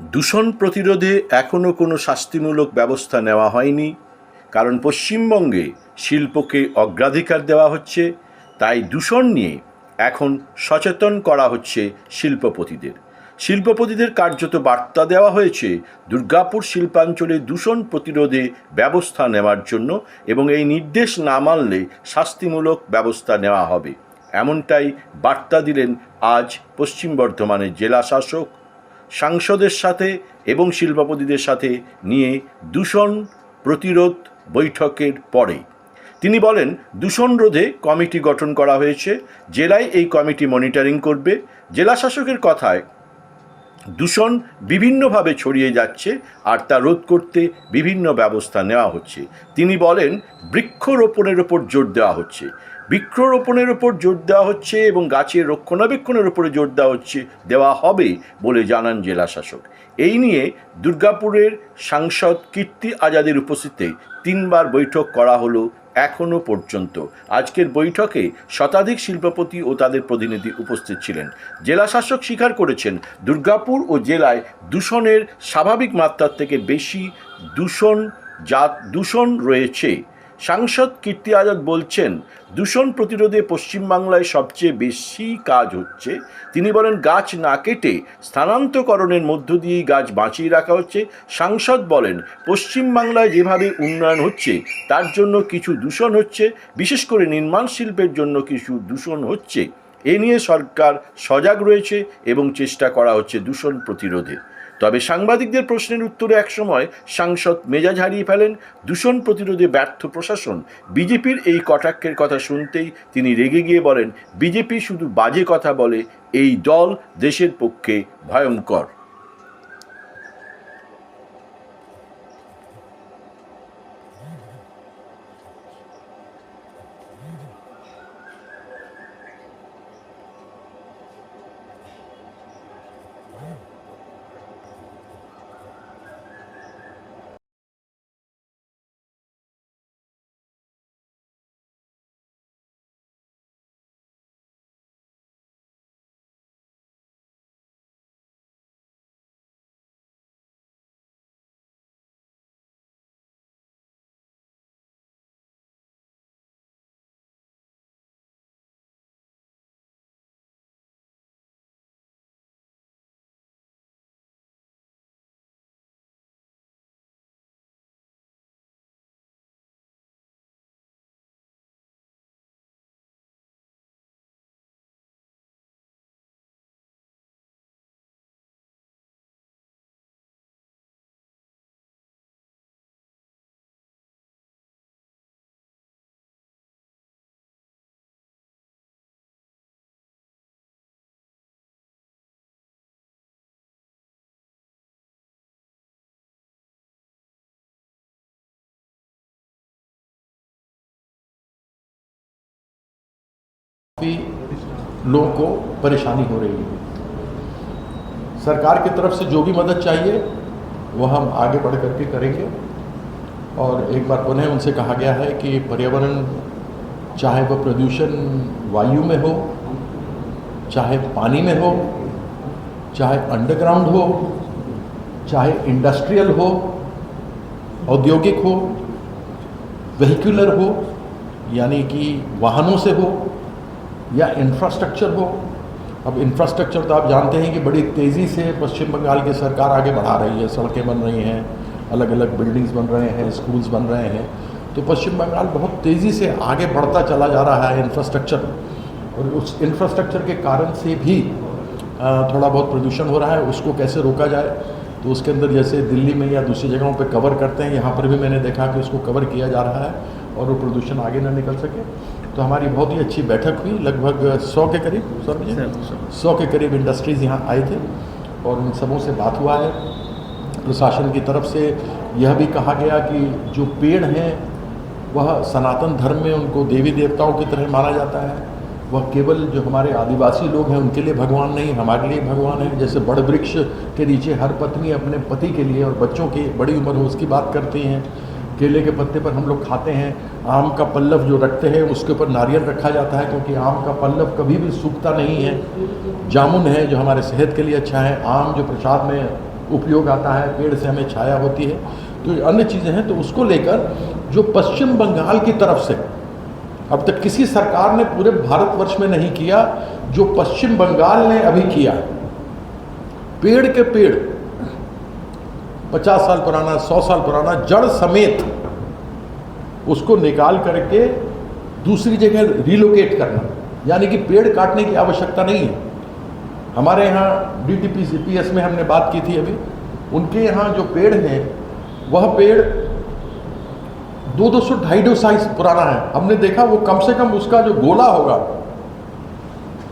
দূষণ প্রতিরোধে এখনও কোনো শাস্তিমূলক ব্যবস্থা নেওয়া হয়নি, কারণ পশ্চিমবঙ্গে শিল্পকে অগ্রাধিকার দেওয়া হচ্ছে, তাই দূষণ নিয়ে এখন সচেতন করা হচ্ছে শিল্পপতিদের। শিল্পপতিদের কার্যত বার্তা দেওয়া হয়েছে দুর্গাপুর শিল্পাঞ্চলে দূষণ প্রতিরোধে ব্যবস্থা নেওয়ার জন্য এবং এই নির্দেশ না মানলে শাস্তিমূলক ব্যবস্থা নেওয়া হবে। এমনটাই বার্তা দিলেন আজ পশ্চিম বর্ধমানের জেলা শাসক সাংসদের সাথে এবং শিল্পপতিদের সাথে নিয়ে দূষণ প্রতিরোধ বৈঠকের পরে তিনি বলেন, দূষণ রোধে কমিটি গঠন করা হয়েছে, জেলায় এই কমিটি মনিটরিং করবে। জেলা শাসকের কথায়, দূষণ বিভিন্নভাবে ছড়িয়ে যাচ্ছে আর তা রোধ করতে বিভিন্ন ব্যবস্থা নেওয়া হচ্ছে। তিনি বলেন, বৃক্ষরোপণের ওপর জোর দেওয়া হচ্ছে। বৃক্ষরোপণের ওপর জোর দেওয়া হচ্ছে এবং গাছের রক্ষণাবেক্ষণের উপরে জোর দেওয়া হচ্ছে, দেওয়া হবে বলে জানান জেলা শাসক এই নিয়ে দুর্গাপুরের সাংসদ কীর্তি আজাদের উপস্থিতিতে তিনবার বৈঠক করা হলো এখনও পর্যন্ত। আজকের বৈঠকে শতাধিক শিল্পপতি ও তাদের প্রতিনিধি উপস্থিত ছিলেন। জেলা শাসক স্বীকার করেছেন, দুর্গাপুর ও জেলায় দূষণের স্বাভাবিক মাত্রার থেকে বেশি দূষণ জাত, দূষণ রয়েছে। সাংসদ কীর্তি আজাদ বলছেন, দূষণ প্রতিরোধে পশ্চিমবাংলায় সবচেয়ে বেশি কাজ হচ্ছে। তিনি বলেন, গাছ না কেটে স্থানান্তকরণের মধ্য দিয়েই গাছ বাঁচিয়ে রাখা হচ্ছে। সাংসদ বলেন, পশ্চিমবাংলায় যেভাবে উন্নয়ন হচ্ছে, তার জন্য কিছু দূষণ হচ্ছে। বিশেষ করে নির্মাণ শিল্পের জন্য কিছু দূষণ হচ্ছে। এ নিয়ে সরকার সজাগ রয়েছে এবং চেষ্টা করা হচ্ছে দূষণ প্রতিরোধে। তবে সাংবাদিকদের প্রশ্নের উত্তরে একসময় সাংসদ মেজাজ হারিয়ে ফেলেন দূষণ প্রতিরোধে ব্যর্থ প্রশাসন। বিজেপির এই কটাক্ষের কথা শুনতেই তিনি রেগে গিয়ে বলেন, বিজেপি শুধু বাজে কথা বলে, এই দল দেশের পক্ষে ভয়ঙ্কর। काफ़ी लोगों को परेशानी हो रही है। सरकार की तरफ़ से जो भी मदद चाहिए, वो हम आगे बढ़ करके करेंगे। और एक बार पुनः उनसे कहा गया है कि पर्यावरण, चाहे वह प्रदूषण वायु में हो, चाहे पानी में हो, चाहे अंडरग्राउंड हो, चाहे इंडस्ट्रियल हो, औद्योगिक हो वेहिकुलर हो, यानी कि वाहनों से हो या इंफ्रास्ट्रक्चर हो। अब इंफ्रास्ट्रक्चर तो आप जानते हैं कि बड़ी तेज़ी से पश्चिम बंगाल की सरकार आगे बढ़ा रही है। सड़कें बन रही हैं अलग अलग बिल्डिंग्स बन रहे हैं स्कूल्स बन रहे हैं। तो पश्चिम बंगाल बहुत तेज़ी से आगे बढ़ता चला जा रहा है इंफ्रास्ट्रक्चर और उस इंफ्रास्ट्रक्चर के कारण से भी थोड़ा बहुत प्रदूषण हो रहा है। उसको कैसे रोका जाए? तो उसके अंदर जैसे दिल्ली में या दूसरी जगहों पे कवर करते हैं, यहाँ पर भी मैंने देखा कि उसको कवर किया जा रहा है और वो प्रदूषण आगे ना निकल सके। तो हमारी बहुत ही अच्छी बैठक हुई लगभग सौ के करीब सौ सौ। के करीब इंडस्ट्रीज़ यहाँ आए थे और उन सबों से बात हुआ है। प्रशासन की तरफ़ से यह भी कहा गया कि जो पेड़ हैं वह सनातन धर्म में उनको देवी देवताओं की तरह माना जाता है। वह केवल जो हमारे आदिवासी लोग हैं उनके लिए भगवान नहीं हमारे लिए भगवान है। जैसे बड़ वृक्ष के नीचे हर पत्नी अपने पति के लिए और बच्चों की बड़ी उम्र हो उसकी बात करती हैं। केले के पत्ते पर हम लोग खाते हैं। आम का पल्लव जो रखते हैं, उसके ऊपर नारियल रखा जाता है क्योंकि आम का पल्लव कभी भी सूखता नहीं है। जामुन है जो हमारे सेहत के लिए अच्छा है। आम जो प्रसाद में उपयोग आता है, पेड़ से हमें छाया होती है। तो अन्य चीज़ें हैं तो उसको लेकर जो पश्चिम बंगाल की तरफ़ से, अब तक किसी सरकार ने पूरे भारतवर्ष में नहीं किया, जो पश्चिम बंगाल ने अभी किया। पेड़ के पेड़ पचास साल पुराना, सौ साल पुराना जड़ समेत उसको निकाल करके दूसरी जगह रिलोकेट करना। यानी कि पेड़ काटने की आवश्यकता नहीं है। हमारे यहाँ D T P C P S में हमने बात की थी अभी। उनके यहाँ जो पेड़ हैं, वह पेड़ दो दो सौ ढाई दो साइज़ पुराना है। हमने देखा वो कम से कम उसका जो गोला होगा,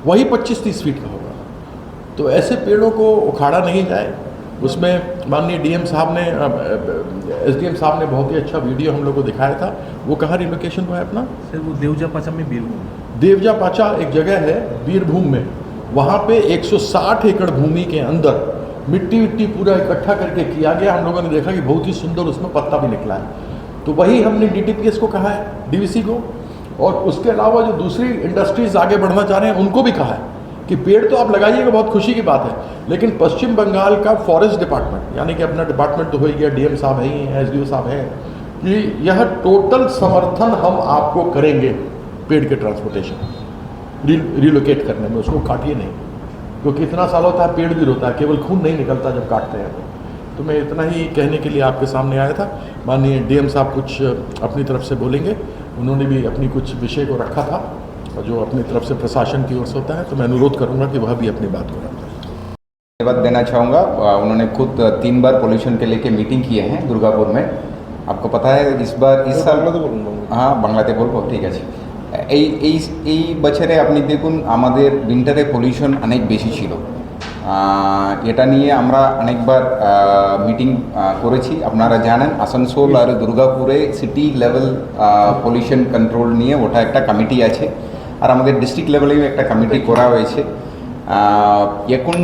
वही पच्चीस तीस फीट का होगा। तो ऐसे पेड़ों को उखाड़ा नहीं जाए। उसमें माननीय डीएम साहब ने एसडीएम साहब ने बहुत ही अच्छा वीडियो हम लोग को दिखाया था। वो कहाँ रिलोकेशन हुआ है अपना? सर वो देवजा पाचा में बीरभूम। देवजा पाचा एक जगह है बीरभूम में। वहाँ पे 160 एकड़ भूमि के अंदर मिट्टी विट्टी पूरा इकट्ठा करके किया गया। हम लोगों ने देखा कि बहुत ही सुंदर उसमें पत्ता भी निकला है। तो वही हमने डीटीपीएस को कहा है डीवीसी को। और उसके अलावा जो दूसरी इंडस्ट्रीज़ आगे बढ़ना चाह रहे हैं उनको भी कहा है। कि पेड़ तो आप लगाइएगा, बहुत खुशी की बात है। लेकिन पश्चिम बंगाल का फॉरेस्ट डिपार्टमेंट यानी कि अपना डिपार्टमेंट तो हो ही गया डीएम साहब है एस साहब हैं, कि यह टोटल समर्थन हम आपको करेंगे पेड़ के ट्रांसपोर्टेशन रिलोकेट करने में, उसको काटिए नहीं। क्योंकि इतना साल होता है, पेड़ भी रोता है, केवल खून नहीं निकलता जब काटते हैं तो। तो मैं इतना ही कहने के लिए आपके सामने आया था। माननीय डीएम साहब कुछ अपनी तरफ़ से बोलेंगे। उन्होंने भी अपनी कुछ विषय को रखा था। और जो अपनी तरफ से प्रशासन की ओर से होता है तो मैं अनुरोध करूंगा कि वह भी अपनी बात को रखें धन्यवाद देना चाहूँगा अ, उन्होंने खुद तीन बार पोल्यूशन के लेके मीटिंग किए हैं दुर्गापुर में आपको पता है इस बार इस साल হ্যাঁ বাংলাতে বলবো ঠিক আছে এই এই এই বছরে আপনি দেখুন আমাদের উইন্টারে পলিউশন অনেক বেশি ছিল আহ, এটা নিয়ে আমরা অনেকবার মিটিং করেছি আপনারা জানেন আসানসোল আর দুর্গাপুরে সিটি লেভেল পলিউশন কন্ট্রোল নিয়ে ওটা একটা কমিটি আছে আর আমাদের ডিস্ট্রিক্ট লেভেলেও একটা কমিটি করা হয়েছে। এখন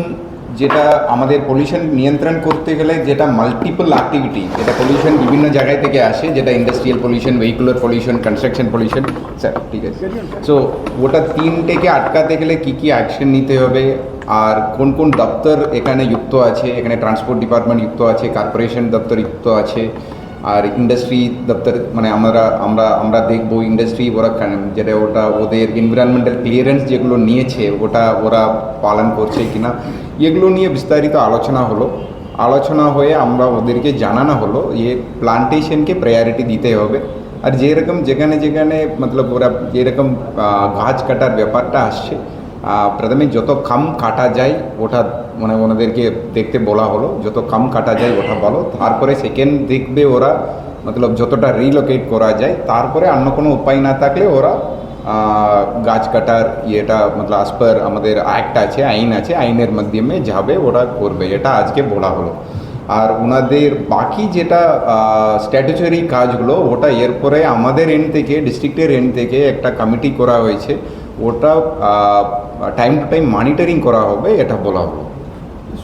যেটা আমাদের পলিউশন নিয়ন্ত্রণ করতে গেলে যেটা মাল্টিপল অ্যাক্টিভিটি যেটা পলিউশন বিভিন্ন জায়গায় থেকে আসে যেটা industrial pollution vehicular pollution construction pollution sir ঠিক আছে? সো ওটা তিনটেকে আটকাতে গেলে কী কী অ্যাকশন নিতে হবে? আর কোন কোন দপ্তর এখানে যুক্ত আছে? এখানে ট্রান্সপোর্ট ডিপার্টমেন্ট যুক্ত আছে কর্পোরেশন দপ্তর যুক্ত আছে আর ইন্ডাস্ট্রি দপ্তর মানে আমরা আমরা আমরা দেখব ইন্ডাস্ট্রি ওরা যেটা ওটা ওদের এনভায়রনমেন্টাল ক্লিয়ারেন্স যেগুলো নিয়েছে, ওটা ওরা পালন করছে কিনা, এগুলো নিয়ে বিস্তারিত আলোচনা হলো। আলোচনা হয়ে আমরা ওদেরকে জানানো হলো যে প্লান্টেশনকে প্রায়োরিটি দিতে হবে। আর যেরকম যেখানে যেখানে, মতলব ওরা যেরকম গাছ কাটার ব্যাপারটা আসছে প্রথমে যত কম কাটা যায়, ওটা মানে ওনাদেরকে দেখতে বলা হলো, যত কম কাটা যায় ওটা বলো। তারপরে সেকেন্ড দেখবে ওরা, মতলব যতটা রিলোকেট করা যায়, তারপরে অন্য কোনো উপায় না থাকলে ওরা গাছ কাটার ইয়েটা, মতলব আজ আমাদের অ্যাক্ট আছে, আইন আছে, আইনের মাধ্যমে যাবে, ওরা করবে। এটা আজকে বলা হলো। আর ওনাদের বাকি যেটা স্ট্যাটুচারি কাজগুলো ওটা এরপরে আমাদের এন্ড থেকে ডিস্ট্রিক্টের এন্ড থেকে একটা কমিটি করা হয়েছে। ওটা টাইম টু টাইম মনিটরিং করা হবে এটা বলা হলো।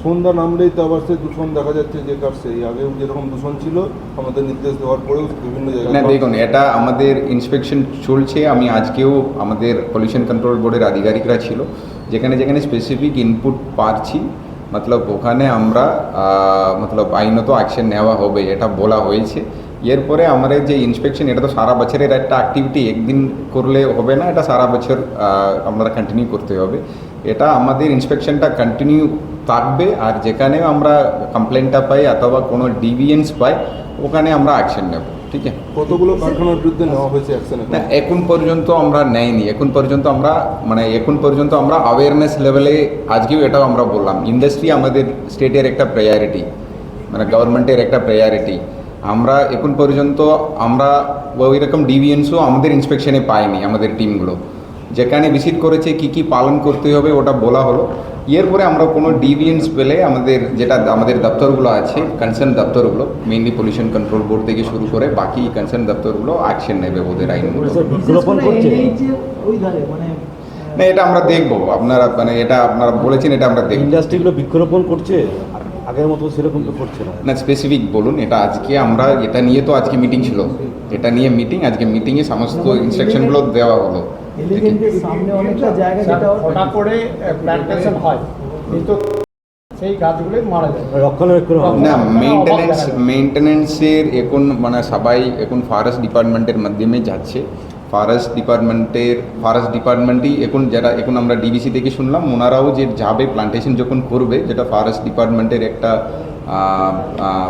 সন্ধ্যা নামলেই তো আবার সে দূষণ দেখা যাচ্ছে যে কাটছে আগেও যেরকম দূষণ ছিল আমাদের নির্দেশ দেওয়ার পরেও বিভিন্ন না জায়গায় দেখুন এটা আমাদের ইন্সপেকশন চলছে। আমি আজকেও আমাদের পলিউশন কন্ট্রোল বোর্ডের আধিকারিকরা ছিল। যেখানে যেখানে স্পেসিফিক ইনপুট পাচ্ছি মতলব ওখানে আমরা আহ, মতলব আইনত অ্যাকশন নেওয়া হবে এটা বলা হয়েছে এরপরে আমাদের যে ইন্সপেকশন এটা তো সারা বছরের একটা অ্যাক্টিভিটি একদিন করলে হবে না এটা সারা বছর আমরা কন্টিনিউ করতে হবে। এটা আমাদের ইন্সপেকশনটা কন্টিনিউ থাকবে আর যেখানেও আমরা কমপ্লেনটা পাই অথবা কোনো ডিভিয়েন্স পাই ওখানে আমরা অ্যাকশন নেব ঠিক আছে? কতগুলো কারখানার বিরুদ্ধে নেওয়া হয়েছে অ্যাকশন না এখন পর্যন্ত আমরা নেইনি এখন পর্যন্ত আমরা মানে এখন পর্যন্ত আমরা অ্যাওয়ারনেস লেভেলে আজকেও এটাও আমরা বললাম ইন্ডাস্ট্রি আমাদের স্টেটের একটা প্রায়োরিটি মানে গভর্নমেন্টের একটা প্রায়োরিটি আমরা এখন পর্যন্ত আমরা ওই রকম ডিভিয়েন্সও আমাদের ইন্সপেকশনে পাইনি আমাদের টিমগুলো যেখানে ভিজিট করেছে কি কি পালন করতে হবে ওটা বলা হলো। এরপরে আমরা কোনো ডিভিয়েন্স পেলে আমাদের যেটা আমাদের দপ্তরগুলো আছে কনসার্ন দপ্তরগুলো মেইনলি পলিউশন কন্ট্রোল বোর্ড থেকে শুরু করে বাকি কনসার্ন দপ্তরগুলো অ্যাকশন নেবে ওদের ধারে মানে না এটা আমরা দেখব। আপনারা মানে এটা আপনারা বলেছেন এটা আমরা দেখব। ইন্ডাস্ট্রিগুলো বৃক্ষরোপণ করছে? আগের মতো সেরকম তো করছে না। না স্পেসিফিক বলুন এটা আজকে আমরা এটা নিয়ে তো আজকে মিটিং ছিল। এটা নিয়ে মিটিং আজকে মিটিংয়ে সমস্ত ইনস্ট্রাকশনগুলো দেওয়া হলো। সামনে অনেকটা জায়গা যেটা ছটা করে প্ল্যান্টেশন হয়। কিন্তু সেই গাছগুলোই মারা যায়। রক্ষণাবেক্ষণ না দেখা মেনটেনেন্সের এখন মানে সবাই এখন ফরেস্ট ডিপার্টমেন্টের মাধ্যমে যাচ্ছে। ফরেস্ট ডিপার্টমেন্টের ফরেস্ট ডিপার্টমেন্টই এখন যারা, এখন আমরা ডিবিসি থেকে শুনলাম, ওনারাও যে যাবে প্লান্টেশন যখন করবে, যেটা ফরেস্ট ডিপার্টমেন্টের একটা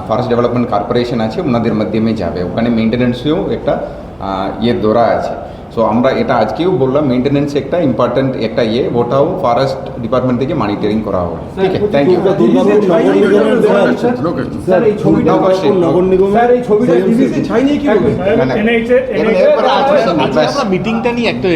ফরেস্ট ডেভেলপমেন্ট কর্পোরেশন আছে, ওনাদের মাধ্যমে যাবে। ওখানে মেনটেনেন্সেও একটা ইয়ে দৌড়া আছে। সো আমরা এটা আজকেও বললাম মেনটেনেন্স একটা ইম্পর্টেন্ট একটা ইয়ে ওটাও ফরেস্ট ডিপার্টমেন্ট থেকে মনিটরিং করা হবে ঠিক আছে থ্যাংক ইউ। মিটিংটা নিয়ে একটু